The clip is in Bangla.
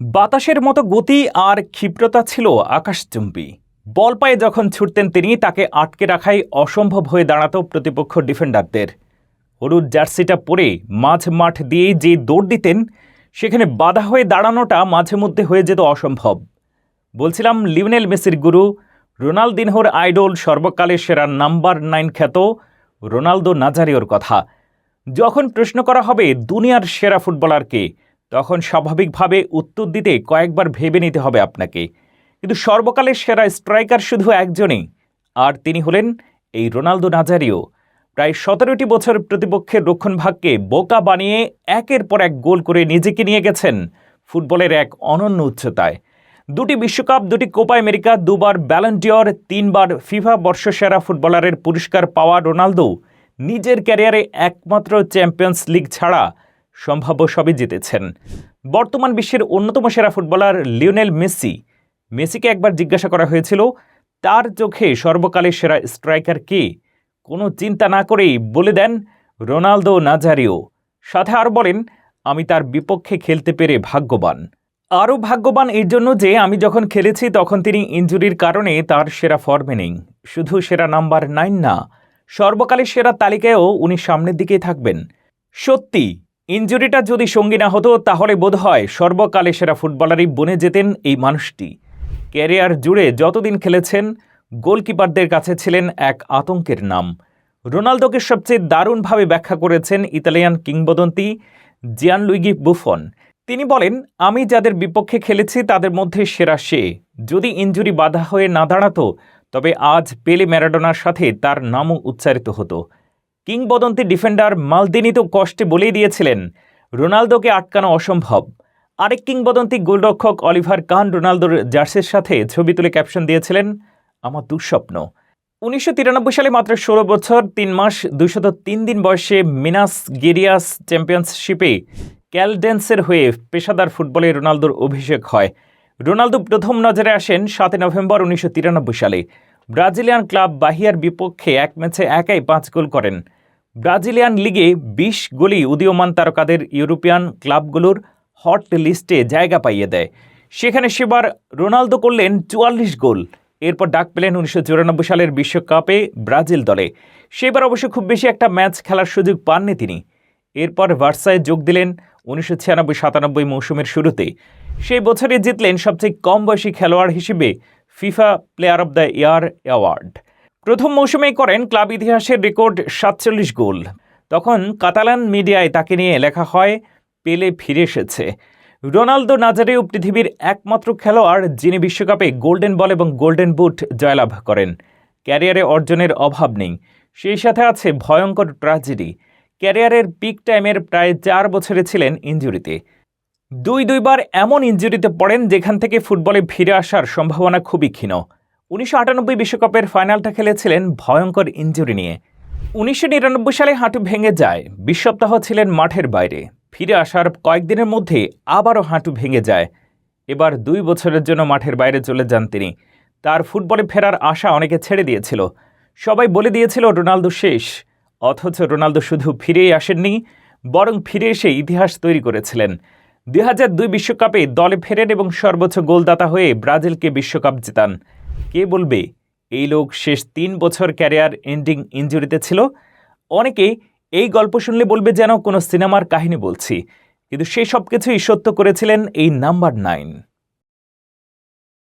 বাতাসের মতো গতি আর ক্ষিপ্রতা ছিল আকাশচুম্বী। বল পায়ে যখন ছুটতেন তিনি, তাকে আটকে রাখাই অসম্ভব হয়ে দাঁড়াত প্রতিপক্ষ ডিফেন্ডারদের। হলুদ জার্সিটা পরে মাঝ মাঠ দিয়েই যে দৌড় দিতেন, সেখানে বাধা হয়ে দাঁড়ানোটা মাঝে মধ্যে হয়ে যেত অসম্ভব। বলছিলাম, লিওনেল মেসির গুরু, রোনালদিনহোর আইডল সর্বকালের সেরা নাম্বার নাইন খ্যাত রোনালদো নাজারিওর কথা। যখন প্রশ্ন করা হবে দুনিয়ার সেরা ফুটবলারকে তখন স্বাভাবিকভাবে উত্তর দিতে কয়েকবার ভেবে নিতে হবে আপনাকে। কিন্তু সর্বকালের সেরা স্ট্রাইকার শুধু একজনই, আর তিনি হলেন এই রোনালদো নাজারিও। প্রায় সতেরোটি বছর প্রতিপক্ষের রক্ষণভাগকে বোকা বানিয়ে একের পর এক গোল করে নিজেকে নিয়ে গেছেন ফুটবলের এক অনন্য উচ্চতায়। দুটি বিশ্বকাপ, দুটি কোপা আমেরিকা, দুবার ব্যালেন্টিয়র তিনবার ফিফা বর্ষসেরা ফুটবলারের পুরস্কার পাওয়া রোনালদো নিজের ক্যারিয়ারে একমাত্র চ্যাম্পিয়ন্স লিগ ছাড়া সম্ভাব্য সবই জিতেছেন। বর্তমান বিশ্বের অন্যতম সেরা ফুটবলার লিওনেল মেসি। মেসিকে একবার জিজ্ঞাসা করা হয়েছিল, তার চোখে সর্বকালের সেরা স্ট্রাইকার কে? কোনো চিন্তা না করেই বলে দেন রোনালদো নাজারিও। সাথে আর বলেন, আমি তার বিপক্ষে খেলতে পেরে ভাগ্যবান। আরও ভাগ্যবান এর জন্য যে আমি যখন খেলেছি তখন তিনি ইনজুরির কারণে তার সেরা ফর্মে নেই। শুধু সেরা নাম্বার নাইন না, সর্বকালের সেরা তালিকায়ও উনি সামনের দিকেই থাকবেন। সত্যি ইনজুরিটা যদি সঙ্গী না হতো, তাহলে বোধহয় সর্বকালে সেরা ফুটবলারই বনে যেতেন এই মানুষটি। ক্যারিয়ার জুড়ে যতদিন খেলেছেন, গোলকিপারদের কাছে ছিলেন এক আতঙ্কের নাম। রোনালদোকে সবচেয়ে দারুণভাবে ব্যাখ্যা করেছেন ইতালিয়ান কিংবদন্তি জিয়ান লুইগি বুফন। তিনি বলেন, আমি যাদের বিপক্ষে খেলেছি, তাদের মধ্যে সেরা সে। যদি ইনজুরি বাধা হয়ে না দাঁড়াতো, তবে আজ পেলে ম্যারাডোনার সাথে তার নামও উচ্চারিত হতো। কিংবদন্তি ডিফেন্ডার মালদিনি তো কষ্টে বলেই দিয়েছিলেন, রোনালদোকে আটকানো অসম্ভব। আরেক কিংবদন্তি গোলরক্ষক অলিভার কান রোনালদোর জার্সির সাথে ছবি তুলে ক্যাপশন দিয়েছিলেন, আমার দুঃস্বপ্ন। উনিশশো তিরানব্বই সালে মাত্র ষোলো বছর, তিন মাস দুশত তিন দিন বয়সে মিনাস গেরিয়াস চ্যাম্পিয়নশিপে ক্যালডেন্সের হয়ে পেশাদার ফুটবলে রোনালদোর অভিষেক হয়। রোনালদো প্রথম নজরে আসেন সাতই নভেম্বর উনিশশো তিরানব্বই সালে। ব্রাজিলিয়ান ক্লাব বাহিয়ার বিপক্ষে এক ম্যাচে একাই পাঁচ গোল করেন। ব্রাজিলিয়ান লিগে বিশ গোলই উদীয়মান তারকাদের ইউরোপিয়ান ক্লাবগুলোর হট লিস্টে জায়গা পাইয়ে দেয়। সেখানে সেবার রোনালদো করলেন চুয়াল্লিশ গোল। এরপর ডাক পেলেন উনিশশো চুরানব্বই সালের বিশ্বকাপে ব্রাজিল দলে। সেবার অবশ্য খুব বেশি একটা ম্যাচ খেলার সুযোগ পাননি তিনি। এরপর ভার্সায় যোগ দিলেন উনিশশো ছিয়ানব্বই সাতানব্বই মৌসুমের শুরুতে। সেই বছরে জিতলেন সবচেয়ে কম বয়সী খেলোয়াড় হিসেবে FIFA player of the year award প্রথম মৌসুমেই করেন ক্লাব ইতিহাসের রেকর্ড সাতচল্লিশ গোল। তখন কাতালান মিডিয়ায় তাকে নিয়ে লেখা হয়, পেলে ফিরে এসেছে। রোনালদো নাজারেও পৃথিবীর একমাত্র খেলোয়াড়, যিনি বিশ্বকাপে গোল্ডেন বল এবং গোল্ডেন বুট জয়লাভ করেন। ক্যারিয়ারে অর্জনের অভাব নেই। সেই সাথে আছে ভয়ঙ্কর ট্র্যাজেডি। ক্যারিয়ারের পিক টাইমের প্রায় চার বছরে ছিলেন ইঞ্জুরিতে দুই দুইবার এমন ইঞ্জুরিতে পড়েন যেখান থেকে ফুটবলে ফিরে আসার সম্ভাবনা খুবই ক্ষীণ। উনিশশো আটানব্বই বিশ্বকাপের ফাইনালটা খেলেছিলেন ভয়ঙ্কর ইঞ্জুরি নিয়ে। উনিশশো নিরানব্বই সালে হাঁটু ভেঙে যায় বিশ্বপ্তাহ ছিলেন মাঠের বাইরে। ফিরে আসার কয়েকদিনের মধ্যে আবারও হাঁটু ভেঙে যায়। এবার দুই বছরের জন্য মাঠের বাইরে চলে যান তিনি। তার ফুটবলে ফেরার আশা অনেকে ছেড়ে দিয়েছিল। সবাই বলে দিয়েছিল, রোনালদো শেষ। অথচ রোনালদো শুধু ফিরেই আসেননি, বরং ফিরে এসে ইতিহাস তৈরি করেছিলেন। দুই হাজার দুই বিশ্বকাপে দলে ফেরেন এবং সর্বোচ্চ গোলদাতা হয়ে ব্রাজিলকে বিশ্বকাপ জেতান। কে বলবে? এই লোক শেষ তিন বছর ক্যারিয়ার এন্ডিং ইঞ্জুরিতে ছিল। অনেকে এই গল্প শুনলে বলবে যেন কোনো সিনেমার কাহিনী বলছি। কিন্তু সেই সব কিছুই সত্য করেছিলেন এই নাম্বার নাইন।